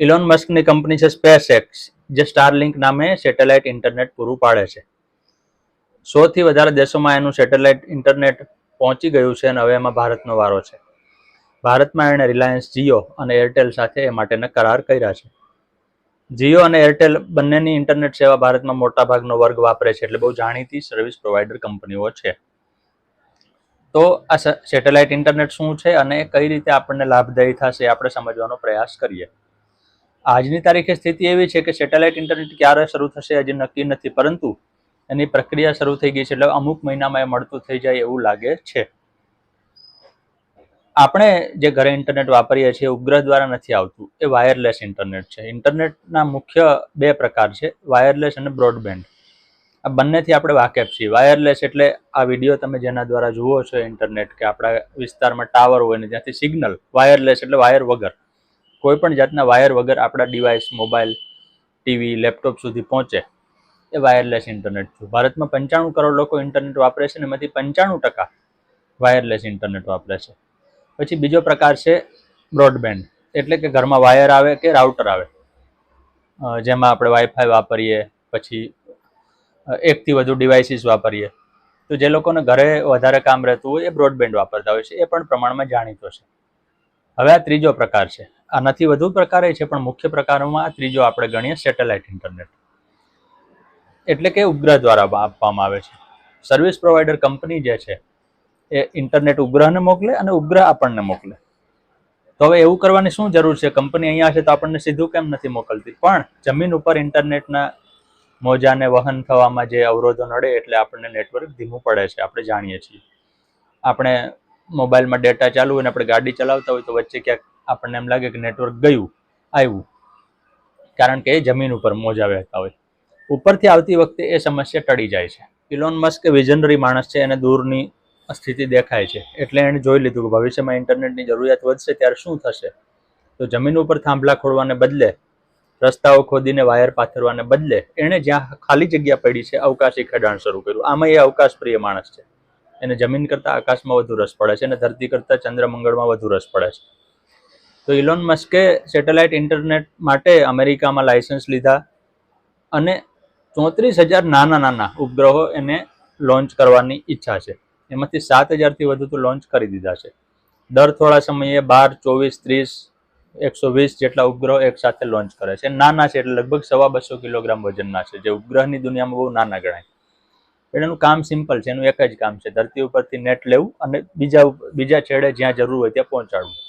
Elon મસ્કની company છે space x જે સ્ટારલિંક નામે સેટેલાઇટ ઇન્ટરનેટ પૂરું પાડે છે. સોથી વધારે દેશોમાં એનું સેટેલાઇટ ઇન્ટરનેટ પહોંચી ગયું છે અને હવે એમાં ભારતનો વારો છે. ભારતમાં એણે રિલાયન્સ જીઓ અને એરટેલ સાથે એ માટેના કરાર કર્યા છે. જીઓ અને એરટેલ બંનેની ઇન્ટરનેટ સેવા ભારતમાં મોટાભાગનો વર્ગ વાપરે છે એટલે બહુ જાણીતી સર્વિસ પ્રોવાઈડર કંપનીઓ છે. તો આ સેટેલાઇટ ઇન્ટરનેટ શું છે અને કઈ રીતે આપણને લાભદાયી થશે આપણે સમજવાનો પ્રયાસ કરીએ. આજની તારીખે સ્થિતિ એવી છે કે સેટેલાઇટ ઇન્ટરનેટ ક્યારે શરૂ થશે હજી નક્કી નથી, પરંતુ એની પ્રક્રિયા શરૂ થઈ ગઈ છે એટલે અમુક મહિનામાં એ મળતું થઈ જાય એવું લાગે છે. આપણે જે ઘરે ઇન્ટરનેટ વાપરીએ છીએ ઉપગ્રહ દ્વારા નથી આવતું, એ વાયરલેસ ઇન્ટરનેટ છે. ઇન્ટરનેટના મુખ્ય બે પ્રકાર છે વાયરલેસ અને બ્રોડબેન્ડ આ બંનેથી આપણે વાકેફ છીએ. વાયરલેસ એટલે આ વીડિયો તમે જેના દ્વારા જુઓ છો ઇન્ટરનેટ કે આપણા વિસ્તારમાં ટાવર હોય ને ત્યાંથી સિગ્નલ વાયરલેસ એટલે વાયર વગર. કોઈ પણ જાતના વાયર વગર આપણા ડિવાઇસ મોબાઈલ ટીવી લેપટોપ સુધી પહોંચે, એ વાયરલેસ ઇન્ટરનેટ છે. ભારતમાં પંચાણું કરોડ લોકો ઇન્ટરનેટ વાપરે છે અને એમાંથી પંચાણું ટકા વાયરલેસ ઇન્ટરનેટ વાપરે છે. પછી બીજો પ્રકાર છે બ્રોડબેન્ડ એટલે કે ઘરમાં વાયર આવે કે રાઉટર આવે. જેમાં આપણે વાઈફાઈ વાપરીએ, પછી એકથી વધુ ડિવાઇસીસ વાપરીએ. તો જે લોકોને ઘરે વધારે કામ રહેતું હોય એ બ્રોડબેન્ડ વાપરતા હોય છે, એ પણ પ્રમાણમાં જાણીતો છે. હવે આ ત્રીજો પ્રકાર છે. આનાથી વધુ પ્રકારે છે, પણ મુખ્ય પ્રકારોમાં ત્રીજો આપણે ગણીએ સેટેલાઇટ ઇન્ટરનેટ. એટલે કે ઉપગ્રહ દ્વારા આપવામાં આવે છે. સર્વિસ પ્રોવાઈડર કંપની જે છે, એ ઇન્ટરનેટ ઉપગ્રહને મોકલે અને ઉપગ્રહ આપણને મોકલે. તો હવે એવું કરવાની શું જરૂર છે? કંપની અહીંયા છે તો આપણને સીધું કેમ નથી મોકલતી? પણ જમીન ઉપર ઇન્ટરનેટના મોજાને વહન થવામાં જે અવરોધો નડે એટલે આપણને નેટવર્ક ધીમું પડે છે, આપણે જાણીએ છીએ. આપણે મોબાઈલમાં ડેટા ચાલુ હોય ને આપણે ગાડી ચલાવતા હોય તો વચ્ચે ક્યાંક આપણને એમ લાગે કે નેટવર્ક ગયું, આવ્યું. કારણ કે જમીન ઉપર મોજા વહેતા હોય. ઉપરથી આવતી વખતે એ સમસ્યા ટળી જાય છે. ઇલોન મસ્ક વિઝનરી માણસ છે, એને દૂરની સ્થિતિ દેખાય છે. એટલે એણે જોઈ લીધું કે ભવિષ્યમાં ઇન્ટરનેટની જરૂરિયાત વધશે, ત્યારે શું થશે? તો જમીન ઉપર થાંભલા ખોડવાને બદલે, રસ્તાઓ ખોદીને વાયર પાથરવાને બદલે, એણે જ્યાં ખાલી જગ્યા પડી છે, અવકાશી ખેડાણ શરૂ કર્યું. આમાં એ અવકાશ પ્રિય માણસ છે. એને જમીન કરતાં આકાશમાં વધુ રસ પડે છે અને ધરતી કરતાં ચંદ્ર મંગળમાં વધુ રસ પડે છે. તો ઇલોન મસ્કે સેટેલાઇટ ઇન્ટરનેટ માટે અમેરિકામાં લાયસન્સ લીધા અને ચોત્રીસ હજાર નાના નાના ઉપગ્રહો એને લોન્ચ કરવાની ઈચ્છા છે. એમાંથી સાત હજારથી વધુ તો લોન્ચ કરી દીધા છે. દર થોડા સમયે બાર, ચોવીસ, ત્રીસ, એકસો વીસ જેટલા ઉપગ્રહો એક સાથે લોન્ચ કરે છે. નાના છે એટલે લગભગ સવા બસો કિલોગ્રામ વજનના છે. જે ઉપગ્રહની દુનિયામાં બહુ નાના ગણાય. એનું કામ સિમ્પલ છે. એનું એક જ કામ છે. ધરતી ઉપરથી નેટ લેવું અને બીજા બીજા છેડે જ્યાં જરૂર હોય ત્યાં પહોંચાડવું.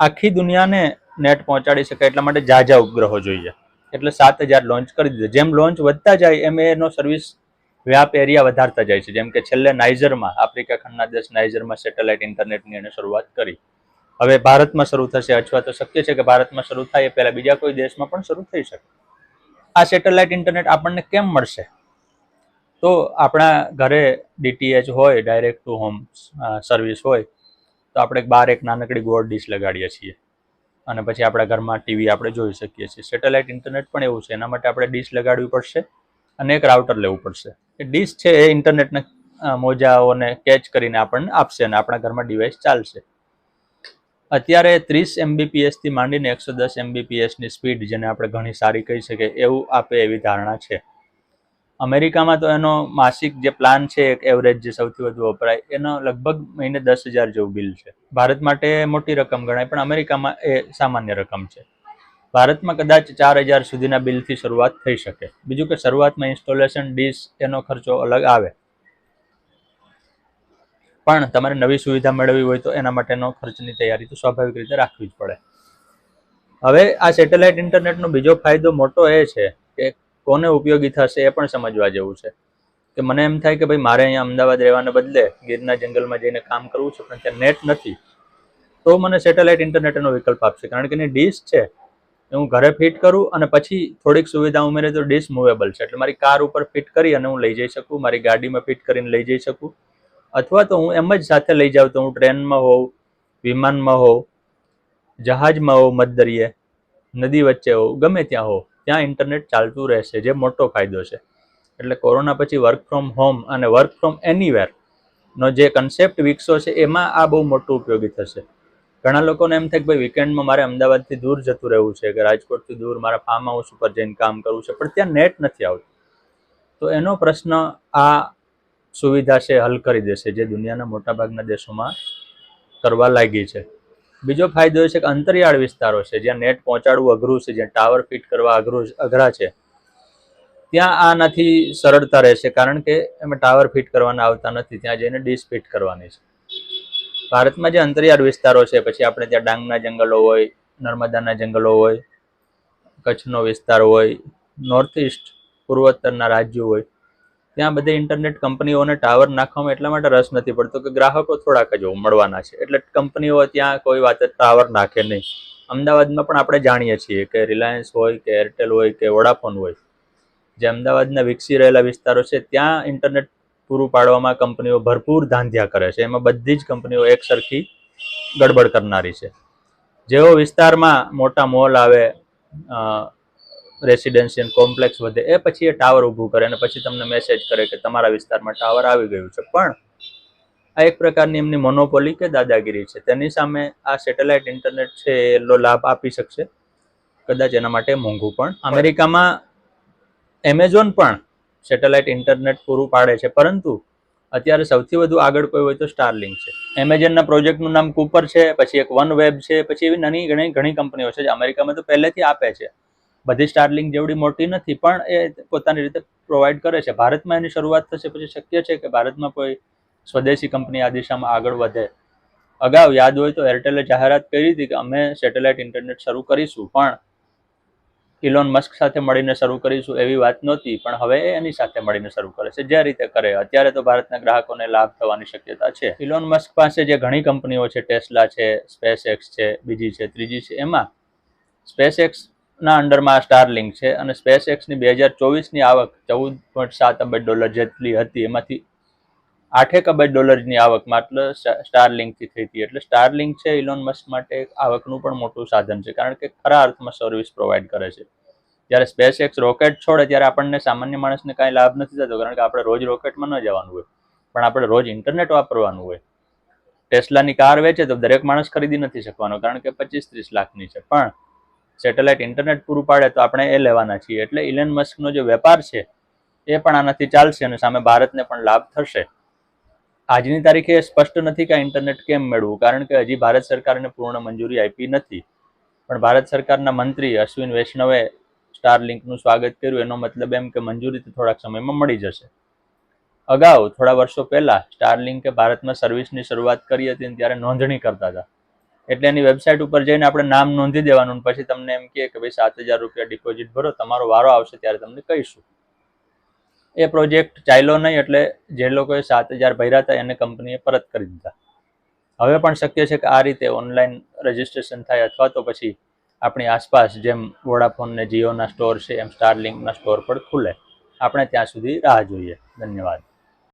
આખી દુનિયાને નેટ પહોંચાડી શકાય એટલા માટે ઝાઝા ઉપગ્રહો જોઈએ. એટલે સાત હજાર લોન્ચ કરી દીધા. જેમ લોન્ચ વધતા જાય, એમ એનો સર્વિસ વ્યાપ એરિયા વધારતા જાય છે. જેમ કે છેલ્લે નાઇઝરમાં આફ્રિકા ખંડના દેશ નાઇઝરમાં સેટેલાઇટ ઇન્ટરનેટની એને શરૂઆત કરી. હવે ભારતમાં શરૂ થશે, અથવા તો શક્ય છે કે ભારતમાં શરૂ થાય એ પહેલાં બીજા કોઈ દેશમાં પણ શરૂ થઈ શકે. આ સેટેલાઇટ ઇન્ટરનેટ આપણને કેમ મળશે? તો આપણા ઘરે ડીટીએચ હોય ડાયરેક્ટ ટુ હોમ સર્વિસ હોય તો આપણે બહાર એક નાનકડી ગોળ ડીશ લગાડીએ છીએ. અને પછી આપણા ઘરમાં ટીવી આપણે જોઈ શકીએ છીએ. સેટેલાઇટ ઇન્ટરનેટ પણ એવું છે. એના માટે આપણે ડીશ લગાડવી પડશે અને એક રાઉટર લેવું પડશે. એ ડીશ છે એ ઇન્ટરનેટને મોજાઓને કેચ કરીને આપણને આપશે અને આપણા ઘરમાં ડિવાઇસ ચાલશે. અત્યારે ત્રીસ એમબીપીએસથી માંડીને એકસો દસ એમબીપીએસની સ્પીડ જેને આપણે ઘણી સારી કહી શકીએ, એવું આપે એવી ધારણા છે. અમેરિકામાં તો એનો માસિક જે પ્લાન છે, એક એવરેજ જે સૌથી વધુ વપરાય, એનો લગભગ મહિને દસ હજાર જેવું બિલ છે. ભારત માટે મોટી રકમ ગણાય, પણ અમેરિકામાં એ સામાન્ય રકમ છે. ભારતમાં કદાચ ચાર હજાર સુધીના બિલથી શરૂઆત થઈ શકે. બીજું કે શરૂઆતમાં ઇન્સ્ટોલેશન ડીશ એનો ખર્ચો અલગ આવે. પણ તમારે નવી સુવિધા મેળવવી હોય તો એના માટેનો ખર્ચની તૈયારી તો સ્વાભાવિક રીતે રાખવી જ પડે. હવે આ સેટેલાઇટ ઇન્ટરનેટનો બીજો ફાયદો મોટો એ છે કોને ઉપયોગી થશે એ પણ સમજવા જેવું છે. કે મને એમ થાય કે ભાઈ મારે અહીંયા અમદાવાદ રહેવાને બદલે ગીરના જંગલમાં જઈને કામ કરવું છે, પણ ત્યાં નેટ નથી. તો મને સેટેલાઇટ ઇન્ટરનેટનો વિકલ્પ આપશે. કારણ કે એની ડીશ છે, એ હું ઘરે ફિટ કરું અને પછી થોડીક સુવિધા ઉમેરે તો ડીશ મૂવેબલ છે. એટલે મારી કાર ઉપર ફિટ કરી અને હું લઈ જઈ શકું, મારી ગાડીમાં ફિટ કરીને લઈ જઈ શકું. અથવા તો હું એમ જ સાથે લઈ જાઉં તો હું ટ્રેનમાં હોઉં, વિમાનમાં હોઉં, જહાજમાં હોઉં, મધદરિયે, નદી વચ્ચે હોઉં, ગમે ત્યાં હોઉં. ત્યાં ઇન્ટરનેટ ચાલતું રહેશે, જે મોટો ફાયદો છે. એટલે કોરોના પછી વર્ક ફ્રોમ હોમ અને વર્ક ફ્રોમ એનીવેર નો જે કન્સેપ્ટ વિકસો છે, એમાં આ બહુ મોટું ઉપયોગી થશે. ઘણા લોકોને એમ થાય કે ભાઈ વીકેન્ડમાં મારે અમદાવાદથી દૂર જતું રહેવું છે, કે રાજકોટથી દૂર મારા ફાર્મ હાઉસ ઉપર જઈને કામ કરવું છે, પણ ત્યાં નેટ નથી આવતું. તો એનો પ્રશ્ન આ સુવિધા છે, હલ કરી દેશે, જે દુનિયાના મોટાભાગના દેશોમાં કરવા લાગી છે. બીજો ફાયદો એ છે કે અંતરિયાળ વિસ્તારો છે, જ્યાં નેટ પહોંચાડવું અઘરું છે, જ્યાં ટાવર ફિટ કરવા અઘરું અઘરા છે, ત્યાં આનાથી સરળતા રહેશે, કારણ કે એમાં ટાવર ફિટ કરવાના આવતા નથી, ત્યાં જઈને ડીશ ફિટ કરવાની છે. ભારતમાં જે અંતરિયાળ વિસ્તારો છે, પછી આપણે ત્યાં ડાંગના જંગલો હોય, નર્મદાના જંગલો હોય, કચ્છનો વિસ્તાર હોય નોર્થ ઇસ્ટ પૂર્વોત્તરના રાજ્યો હોય ત્યાં બધી ઇન્ટરનેટ કંપનીઓને ટાવર નાખવામાં એટલા માટે રસ નથી પડતો કે ગ્રાહકો થોડાક જ મળવાના છે. એટલે કંપનીઓ ત્યાં કોઈ વાત ટાવર નાખે નહીં. અમદાવાદમાં પણ આપણે જાણીએ છીએ કે રિલાયન્સ હોય કે એરટેલ હોય કે વોડાફોન હોય. જે અમદાવાદના વિકસી રહેલા વિસ્તારો છે, ત્યાં ઇન્ટરનેટ પૂરું પાડવામાં કંપનીઓ ભરપૂર ધાંધ્યા કરે છે. એમાં બધી જ કંપનીઓ એક સરખી ગડબડ કરનારી છે. જેવો વિસ્તારમાં મોટા મોલ આવે રેસિડેન્શિયલ કોમ્પ્લેક્સ વધે, એ પછી એ ટાવર ઊભું કરે અને પછી તમને મેસેજ કરે કે તમારા વિસ્તારમાં ટાવર આવી ગયું છે. પણ આ એક પ્રકારની એમની મોનોપોલી કે દાદાગીરી છે. તેની સામે આ સેટેલાઇટ ઇન્ટરનેટ છે એનો લાભ આપી શકશે. કદાચ એના માટે મોંઘું પણ. અમેરિકામાં એમેઝોન પણ સેટેલાઇટ ઇન્ટરનેટ પૂરું પાડે છે. પરંતુ અત્યારે સૌથી વધુ આગળ કોઈ હોય તો સ્ટારલિંક છે. એમેઝોનના પ્રોજેક્ટનું નામ કૂપર છે, પછી એક વન વેબ છે, પછી એવી નાની ઘણી ઘણી કંપનીઓ છે જે અમેરિકામાં તો પહેલેથી આપે છે. બધી સ્ટારલિંક જેવડી મોટી નથી, પણ એ પોતાની રીતે પ્રોવાઈડ કરે છે. ભારતમાં એની શરૂઆત થશે પછી શક્ય છે કે ભારતમાં કોઈ સ્વદેશી કંપની આ દિશામાં આગળ વધે. અગાઉ યાદ હોય તો એરટેલે જાહેરાત કરી હતી કે અમે સેટેલાઇટ ઇન્ટરનેટ શરૂ કરીશું, પણ ઇલોન મસ્ક સાથે મળીને શરૂ કરીશું એવી વાત નહોતી, પણ હવે એની સાથે મળીને શરૂ કરે છે. જે રીતે કરે. અત્યારે તો ભારતના ગ્રાહકોને લાભ થવાની શક્યતા છે. ઇલોન મસ્ક પાસે જે ઘણી કંપનીઓ છે ટેસ્લા છે સ્પેસ એક્સ છે, બીજી છે, ત્રીજી છે, એમાં સ્પેસ એક્સ ના અંડરમાં સ્ટારલિંક છે અને સ્પેસ એક્સની બે હજાર ચોવીસની આવક ચૌદ પોઈન્ટ સાત અબજ ડોલર જેટલી હતી. એમાંથી આઠેક અબજ ડોલરની આવક માત્ર સ્ટારલિંકથી થઈ હતી. એટલે સ્ટારલિંક છે ઇલોન મસ્ક માટે આવકનું પણ મોટું સાધન છે, કારણ કે ખરા અર્થમાં સર્વિસ પ્રોવાઈડ કરે છે. જ્યારે સ્પેસ એક્સ રોકેટ છોડે ત્યારે આપણને સામાન્ય માણસને કાંઈ લાભ નથી થતો, કારણ કે આપણે રોજ રોકેટમાં ન જવાનું હોય. પણ આપણે રોજ ઇન્ટરનેટ વાપરવાનું હોય. ટેસ્લાની કાર વેચે તો દરેક માણસ ખરીદી નથી શકવાનો, કારણ કે પચીસ ત્રીસ લાખની છે. પણ સેટેલાઇટ ઇન્ટરનેટ પૂરું પાડે તો આપણે એ લેવાના છીએ. એટલે ઇલેન મસ્કનો જે વેપાર છે, એ પણ આનાથી ચાલશે અને સામે ભારતને પણ લાભ થશે. આજની તારીખે સ્પષ્ટ નથી કે ઇન્ટરનેટ કેમ મેળવવું કારણ કે હજી ભારત સરકારને પૂર્ણ મંજૂરી આપી નથી. પણ ભારત સરકારના મંત્રી અશ્વિન વૈષ્ણવે સ્ટારલિંકનું સ્વાગત કર્યું, એનો મતલબ એમ કે મંજૂરી તો થોડાક સમયમાં મળી જશે. અગાઉ, થોડા વર્ષો પહેલા, સ્ટારલિંકે ભારતમાં સર્વિસની શરૂઆત કરી હતી ત્યારે નોંધણી કરતા હતા. એટલે એની વેબસાઇટ ઉપર જઈને આપણે નામ નોંધી દેવાનું પછી તમને એમ કહે કે ભાઈ સાત હજાર રૂપિયા ડિપોઝિટ ભરો, તમારો વારો આવશે ત્યારે તમને કહીશું. એ પ્રોજેક્ટ ચાલ્યો નહીં એટલે જે લોકોએ સાત હજાર ભર્યા હતા એને કંપનીએ પરત કરી દીધા. હવે પણ શક્ય છે કે આ રીતે ઓનલાઈન રજિસ્ટ્રેશન થાય અથવા તો પછી આપણી આસપાસ જેમ વોડાફોન ને જીઓના સ્ટોર છે, એમ સ્ટારલિંકના સ્ટોર પણ ખુલે. આપણે ત્યાં સુધી રાહ જોઈએ. ધન્યવાદ.